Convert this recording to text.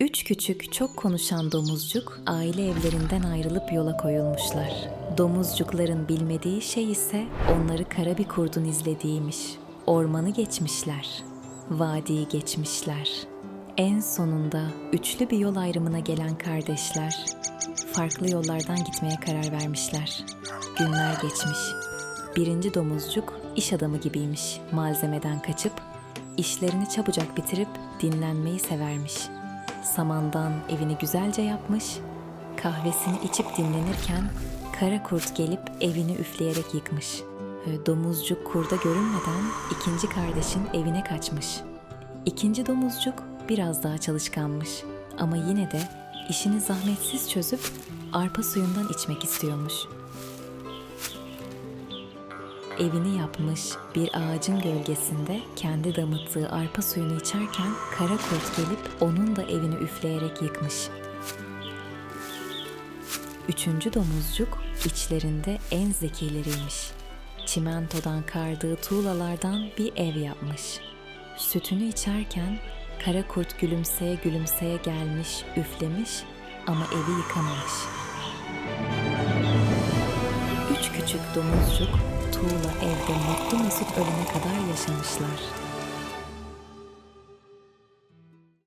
Üç küçük çok konuşan domuzcuk aile evlerinden ayrılıp yola koyulmuşlar. Domuzcukların bilmediği şey ise onları kara bir kurdun izlediğiymiş. Ormanı geçmişler. Vadiyi geçmişler. En sonunda üçlü bir yol ayrımına gelen kardeşler farklı yollardan gitmeye karar vermişler. Günler geçmiş. Birinci domuzcuk iş adamı gibiymiş. Malzemeden kaçıp işlerini çabucak bitirip dinlenmeyi severmiş. Samandan evini güzelce yapmış. Kahvesini içip dinlenirken kara kurt gelip evini üfleyerek yıkmış. Ve Domuzcuk kurda görünmeden ikinci kardeşin evine kaçmış. İkinci domuzcuk biraz daha çalışkanmış ama yine de işini zahmetsiz çözüp arpa suyundan içmek istiyormuş. Evini yapmış bir ağacın gölgesinde kendi damıttığı arpa suyunu içerken kara kurt gelip onun da evini üfleyerek yıkmış. Üçüncü domuzcuk içlerinde en zekileriymiş. Çimentodan kardığı tuğlalardan bir ev yapmış. Sütünü içerken kara kurt gülümseye gülümseye gelmiş, üflemiş ama evi yıkamamış. Üç küçük domuzcuk tuğla evde mutlu mesut ölene kadar yaşamışlar.